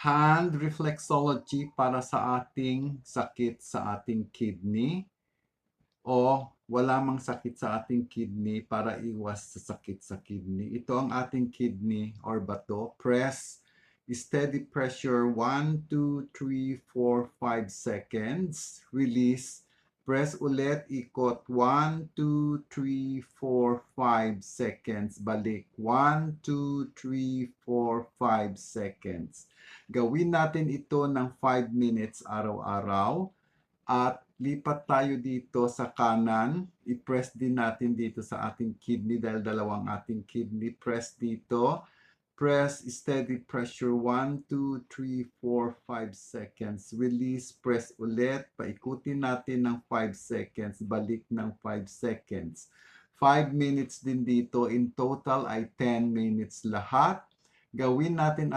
hand reflexology para sa ating sakit sa ating kidney o wala mang sakit sa ating kidney para iwas sa sakit sa kidney. Ito ang ating kidney or bato. Press steady pressure 1, 2, 3, 4, 5 seconds. Release. Press ulit, ikot 1, 2, 3, 4, 5 seconds. Balik 1, 2, 3, 4, 5 seconds. Gawin natin ito ng 5 minutes araw-araw. At lipat tayo dito sa kanan. I-press din natin dito sa ating kidney dahil dalawang ating kidney. Press dito. Press steady pressure 1, 2, 3, 4, 5 seconds. Release, press ulit. Paikutin natin ng 5 seconds. Balik ng 5 seconds. 5 minutes din dito. In total ay 10 minutes lahat. Gawin natin